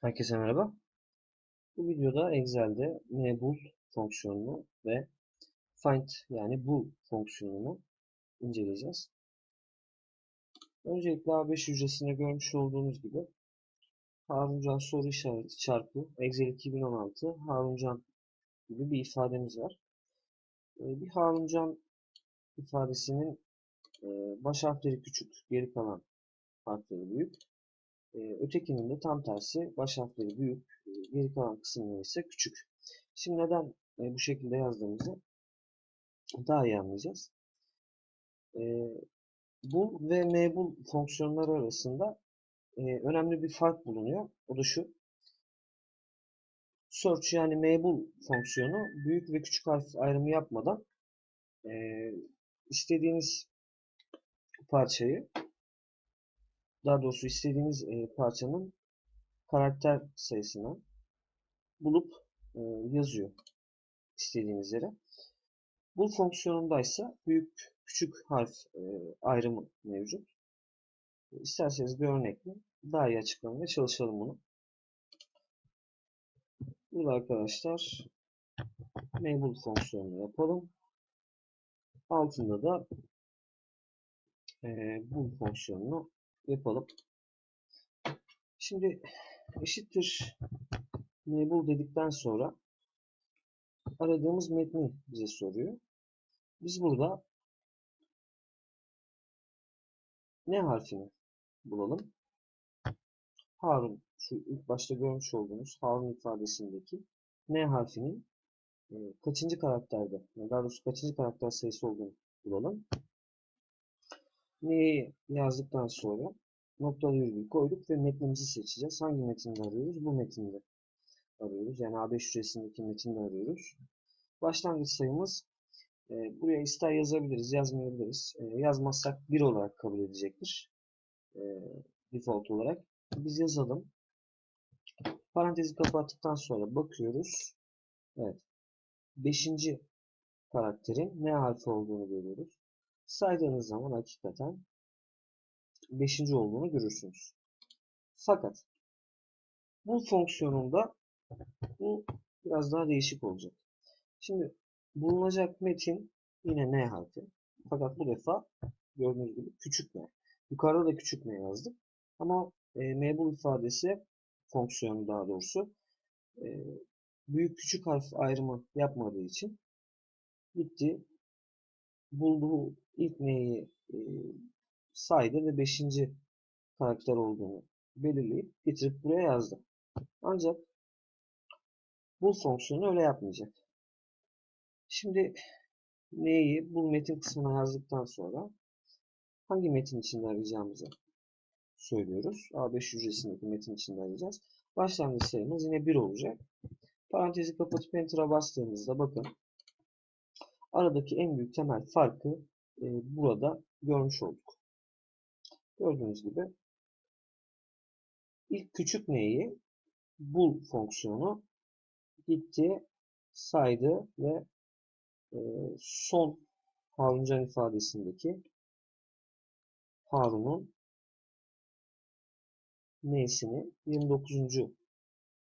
Herkese merhaba. Bu videoda Excel'de mebul fonksiyonunu ve find yani bul fonksiyonunu inceleyeceğiz. Öncelikle A5 hücresinde görmüş olduğunuz gibi Haruncan soru işareti çarpı Excel 2016 Haruncan gibi bir ifademiz var. Ee, bir Haruncan ifadesinin e, baş harfleri küçük, geri kalan harfleri büyük. Ee, ötekinin de tam tersi baş harfleri büyük, e, geri kalan kısımları ise küçük. Şimdi neden e, bu şekilde yazdığımızı daha iyi anlayacağız. E, bul ve mebul fonksiyonları arasında e, önemli bir fark bulunuyor. O da şu. Search yani mebul fonksiyonu büyük ve küçük harf ayrımı yapmadan istediğiniz parçayı daha doğrusu istediğiniz e, parçanın karakter sayısını bulup e, yazıyor istediğiniz yere. Bu fonksiyonundaysa büyük küçük harf e, ayrımı mevcut. İsterseniz bir örnekle daha iyi açıklamaya çalışalım bunu. Burada arkadaşlar mebul fonksiyonunu yapalım. Altında da e, bul fonksiyonunu yapalım. Şimdi eşittir mebul dedikten sonra aradığımız metni bize soruyor. Biz burada ne harfini bulalım? Harun, şu ilk başta görmüş olduğunuz Harun ifadesindeki N harfinin e, kaçıncı karakterde, daha doğrusu kaçıncı karakter sayısı olduğunu bulalım. N'yi yazdıktan sonra noktalı virgül koyduk ve metnimizi seçeceğiz. Hangi metinde arıyoruz? Bu metinde arıyoruz. Yani A5 hücresindeki metinde arıyoruz. Başlangıç sayımız e, buraya ister yazabiliriz, yazmayabiliriz. E, yazmazsak 1 olarak kabul edecektir. E, default olarak. Biz yazalım. Parantezi kapattıktan sonra bakıyoruz. Evet. 5. karakterin ne harfi olduğunu görüyoruz. Saydığınız zaman hakikaten 5. olduğunu görürsünüz. Fakat bu fonksiyonunda bu biraz daha değişik olacak. Şimdi bulunacak metin yine N harfi. Fakat bu defa gördüğünüz gibi küçük N. Yukarıda da küçük N yazdık. Ama e, mebul ifadesi fonksiyonu daha doğrusu e, büyük küçük harf ayrımı yapmadığı için gitti bulduğu ilk N'yi e, saydı ve 5. karakter olduğunu belirleyip getirip buraya yazdı. Ancak bu fonksiyonu öyle yapmayacak. Şimdi neyi bu metin kısmına yazdıktan sonra hangi metin içinde arayacağımızı söylüyoruz. A5 hücresindeki metin içinde arayacağız. Başlangıç sayımız yine 1 olacak. Parantezi kapatıp Enter'a bastığımızda bakın aradaki en büyük temel farkı e, burada görmüş olduk. Gördüğünüz gibi ilk küçük neyi bul fonksiyonu gitti, saydı ve e, son Haruncan ifadesindeki Harun'un neysini 29.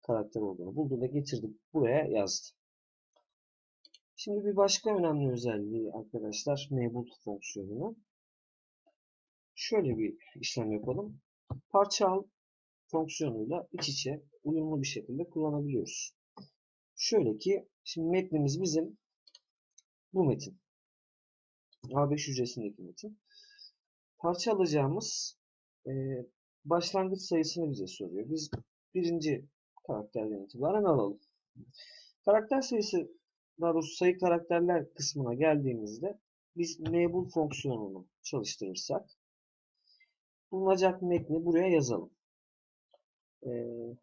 karakter olduğunu buldu ve getirdi. Buraya yazdı. Şimdi bir başka önemli özelliği arkadaşlar mebul fonksiyonunun. Şöyle bir işlem yapalım. Parça al fonksiyonuyla iç içe uyumlu bir şekilde kullanabiliyoruz. Şöyle ki şimdi metnimiz bizim bu metin. A5 hücresindeki metin. Parça alacağımız e, başlangıç sayısını bize soruyor. Biz birinci karakterden itibaren alalım. Karakter sayısı daha doğrusu sayı karakterler kısmına geldiğimizde biz mebul fonksiyonunu çalıştırırsak bulunacak metni buraya yazalım. Ee,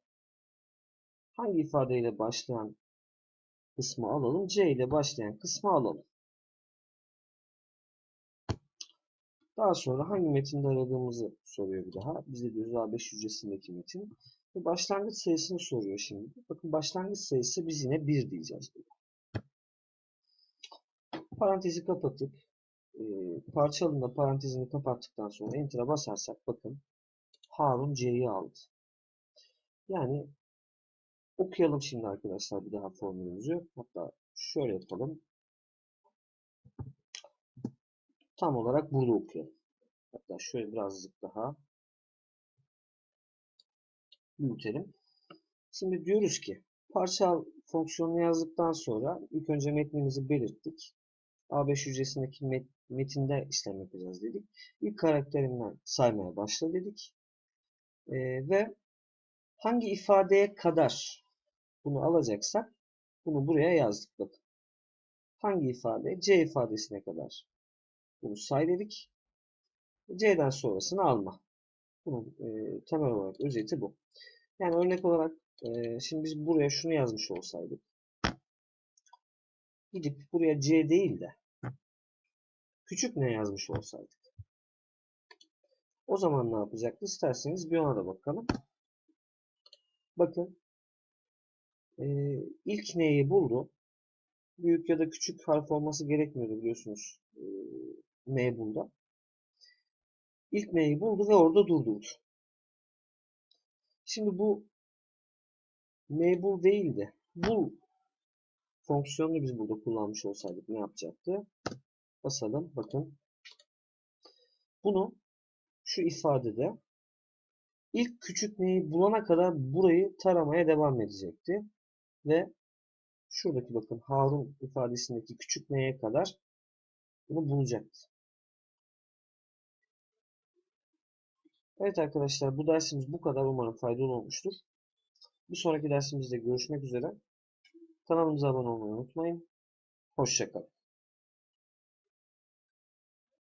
hangi ifadeyle başlayan kısmı alalım? C ile başlayan kısmı alalım. Daha sonra hangi metinde aradığımızı soruyor bir daha. Bize diyoruz A5 hücresindeki metin. Başlangıç sayısını soruyor şimdi. Bakın başlangıç sayısı biz yine 1 diyeceğiz. Burada. Parantezi kapatıp e, parçalında parantezini kapattıktan sonra Enter'a basarsak bakın Harun C'yi aldı. Yani okuyalım şimdi arkadaşlar bir daha formülümüzü. Hatta şöyle yapalım. Tam olarak burada okuyalım. Hatta şöyle birazcık daha büyütelim. Şimdi diyoruz ki parçal fonksiyonunu yazdıktan sonra ilk önce metnimizi belirttik. A5 hücresindeki met metinde işlem yapacağız dedik. İlk karakterinden saymaya başla dedik. Ee, ve hangi ifadeye kadar bunu alacaksak bunu buraya yazdık bakın. Hangi ifade? C ifadesine kadar bunu say dedik. C'den sonrasını alma. Bunun e, temel olarak özeti bu. Yani örnek olarak e, şimdi biz buraya şunu yazmış olsaydık. Gidip buraya C değil de küçük ne yazmış olsaydık. O zaman ne yapacaktı? İsterseniz bir ona da bakalım. Bakın e, ilk neyi buldu? Büyük ya da küçük harf olması gerekmiyordu biliyorsunuz e, n bunda. İlk n'yi buldu ve orada durdurdu. Şimdi bu mebul değil de bul fonksiyonunu biz burada kullanmış olsaydık ne yapacaktı? Basalım. Bakın. Bunu şu ifadede ilk küçük neyi bulana kadar burayı taramaya devam edecekti. Ve şuradaki bakın Harun ifadesindeki küçük neye kadar bunu bulacaktı. Evet arkadaşlar bu dersimiz bu kadar. Umarım faydalı olmuştur. Bir sonraki dersimizde görüşmek üzere. Kanalımıza abone olmayı unutmayın. Hoşçakalın.